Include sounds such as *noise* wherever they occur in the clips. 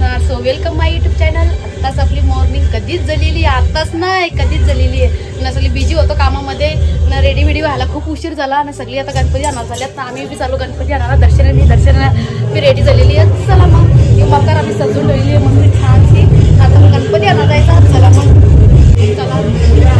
असणार. So welcome my YouTube channel आत्ताच आपली मॉर्निंग कधीच झालेली आहे. आत्ताच नाही कधीच झालेली आहे. ना सगळी बिझी होतो कामामध्ये ना रेडी बिडी व्हायला खूप उशीर झाला ना सगळी आता गणपती आणणार झाल्यात. ना आम्ही बी चालू गणपती आणायला दर्शनाने दर्शना मी रेडी झालेली आहे चला मग. ही मकर आम्ही सजून ठेवली आहे. मग मस्त छानशी. आता मग गणपती आणा जायचा चला मग. चला.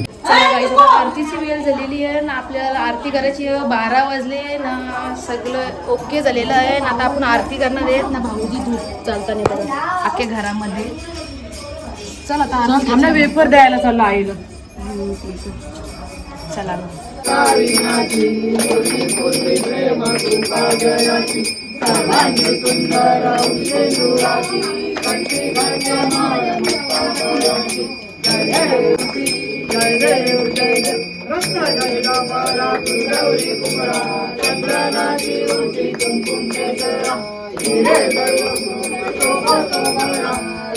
आरतीची वेळ झालेली आहे ना आपल्याला आरती करायची बारा वाजले ना सगळं ओके झालेलं आहे. ना आता आपण आरती करणार आहेत ना भाऊजी धूप चालताना बघा अख्ख्या घरामध्ये. चल आता वेफर द्यायला चाललो आईला चला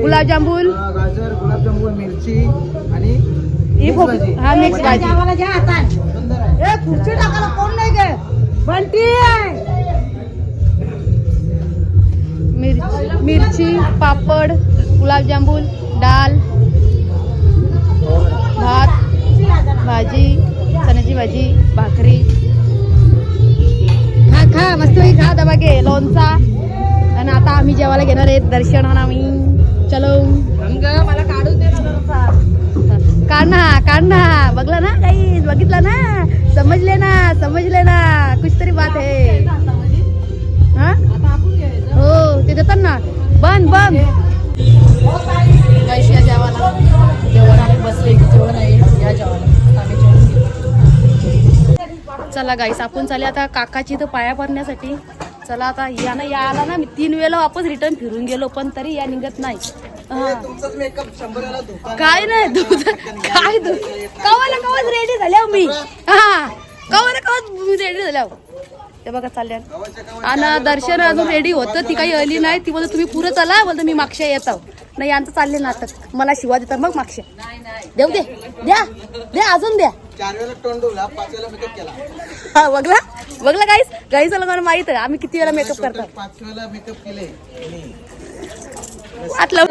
गुलाबजामुन. अ, गाजर गुलाबजामुन मिरची आणि ही मिक्स भाजी. हा मिक्स भाजी. आम्हाला घ्या हातात सुंदर आहे. ए खुर्ची टाकायला कोण नाही गे? बंटी मिर- मिरची पापड गुलाबजामुन डाल भात भाजी चण्याची भाजी भाकरी. खा खा मस्त खा दबा घे लोणचा. आणि आता आम्ही जेवायला घेणार आहेत दर्शनाला आम्ही. चलो. मला काढून दे ना काढ ना काढ ना. बघला ना काही? बघितलं ना? समजले ना समजले ना. कुछ तरी बात है? हा हो ते देतात ना. बंद बंद. गाईस या जेवायला जेवण आम्ही बसले की जेवण आहे. या जेवायला. आम्ही जेवण घेऊ. चला गाईस आपण चाले आता काकाची इथं पाया भरण्यासाठी चला आता या ना या आला ना मी तीन वेळेला वापस रिटर्न फिरून गेलो पण तरी या निघत नाही. हा. काय नाही दूध काय दूध कवाला कवाच रेडी झाल्या मी. हा. कवाला कवाच मी रेडी झाल्या ते बघा चालल्या आणि दर्शन अजून रेडी होतं ती काही आली नाही ती बोलत तुम्ही पुरं चला बोलतो मी मागच्या येत आहो. नाही यांचं चालले नाटक. मला शिवा देतात मग मागच्या. देऊ दे. द्या. द्या अजून द्या. चार वेळेला पाच वेळेला मेकअप केला. हा बघला बघला गाईस गाईस मला माहीत आहे आम्ही किती वेळा मेकअप करतो पाच वेळेला मेकअप केले. आणि आतलं.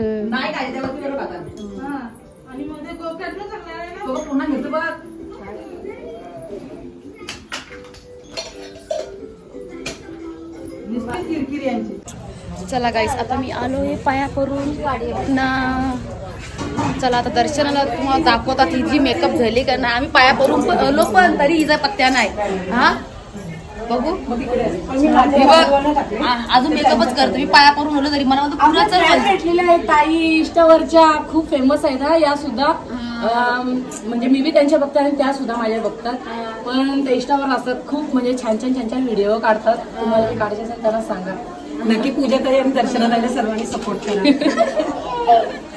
नाही. काय तेव्हा तुला बघा. आणि पुन्हा घेतो बघ. नुसती किरकिरी यांची. चला गाईस आता मी आलो आहे पाया करून ना. चला आता दर्शनाला तुम्हाला दाखवतात ही जी मेकअप झाली का ना आम्ही पाया पण आलो पण तरी हिचा पत्त्या नाही. हा? बघू. अजून मेकअपच करतो. मी पाया करून आलो तरी. मला भेटलेल्या आहेत ताई. इंस्टावरच्या खूप फेमस आहेत हा. या सुद्धा. म्हणजे मी बी त्यांच्या बघते आणि त्या सुद्धा माझ्या बघतात. पण ते इंस्टावर असतात. खूप म्हणजे छान छान छान छान व्हिडिओ काढतात. तुम्हाला काढायचे असेल त्यांना सांगा. नक्की पूजा तरी आणि दर्शनात आल्या सर्वांनी सपोर्ट करा. *laughs*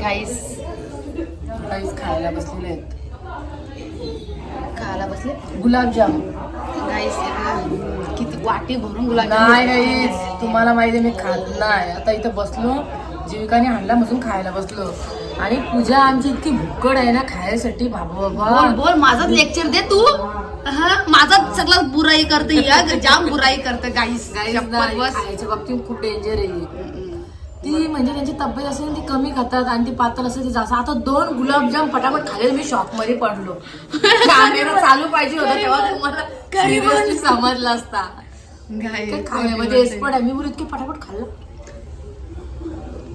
गाईस काहीच खायला बसलेले आहेत. खायला बसले? गुलाबजाम. गाईस किती वाटी भरून गुलाब नाही तुम्हाला माहिती आहे, मी खात नाही. आता इथं बसलो जीविकाने हाणला मधून खायला बसलो. आणि पूजा आमची इतकी भुक्कड आहे ना खायसाठी. बाबा बोल बाबा. बोल माझाच लेक्चर दे तू. हा माझाच सगळा बुराई करते या जाम बुराई करते गाईस खायच्या बाबतीत खूप डेंजर आहे. ती म्हणजे त्यांची तब्येत असेल ती कमी खातात आणि ती पातळ असेल ती जास्त. आता दोन गुलाबजाम पटापट खाल्ले मी शॉकमध्ये पडलो. *laughs* कॅमेरा चालू पाहिजे होता तेव्हा तुम्हाला seriously समजलं असता. काय खाण्यामध्ये एक्सपर्ट आहे. मी बोलू इतके पटापट खाल्लं.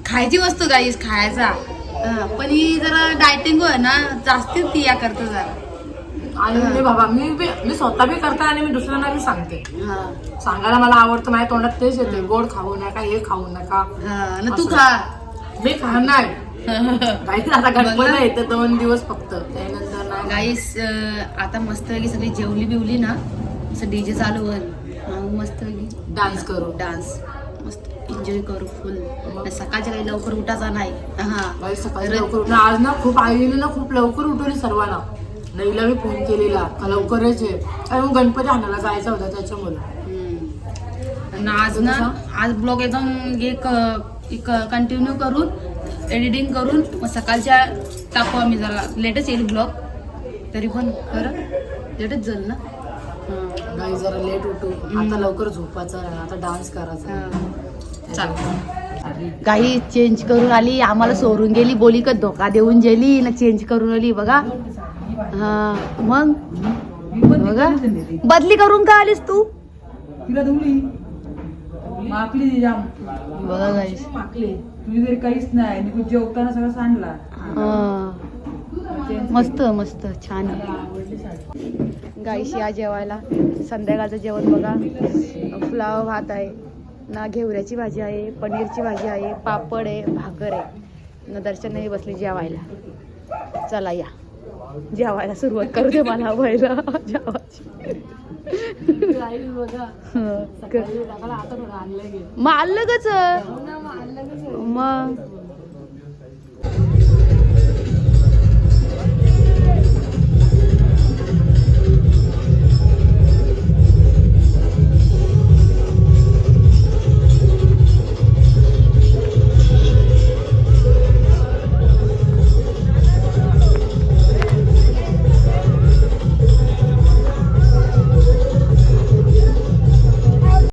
खायची वस्तू गाईस खायचा. हा, पण ही जरा डायटिंग ना जास्तीच तिया करतो जरा. आणि मी बाबा मी बी- मी स्वतः बी करते आणि मी दुसऱ्यांना बी सांगते. हा, सांगायला मला आवडतं माझ्या तोंडात तेच येते गोड खाऊ नका हे खाऊ नका. हा, न तू खा. मी खाणार. *laughs* काही आता गणपती येते दोन दिवस फक्त त्यानंतर गाईस आता मस्त की सगळी जेवली बिवली ना असं डीजे चालू होईल. मस्त डान्स करू. डान्स मस्त. एन्जॉय करू फुल सकाळच्या काही लवकर उठायचा नाही. हा. सकाळी लवकर उठणं आज ना खूप आईने ना खूप लवकर उठवली सर्वांना. नईला मी फोन केलेला. का लवकरच आहे आणि मग गणपती आणायला जायचा होता त्याच्यामुळे. आणि आज ना आज ब्लॉग एकदम एक कंटिन्यू करून एडिटिंग करून मग सकाळच्या टाकू आम्ही जरा. लेटच येईल ब्लॉग. तरी पण खरं लेटच जाईल ना? हा. गाई जरा लेट उठू. आता लवकर झोपायचं नाही आता डान्स करायचा हा. चालेल. काही चेंज करून आली. आम्हाला सोडून गेली. बोली का धोका देऊन गेली. ना चेंज करून आली. बघा. हा मग? बघा. बदली करून का आलीस तू? तिला धुली माकली जाम बघा गाईस माकली. तुझी तरी काहीच नाही. आणि तू जेवताना सगळं सांडला. मस्त मस्त. छान गाईशी या जेवायला. संध्याकाळचं जेवण बघा. फुलाव भात आहे. ना घेवऱ्याची भाजी आहे पनीरची भाजी आहे पापड आहे भाकर आहे. न दर्शन नाही बसली जेवायला. चला या. जेवायला सुरुवात करू दे मला व्हायला जेवायची. मग आलं हो? मग?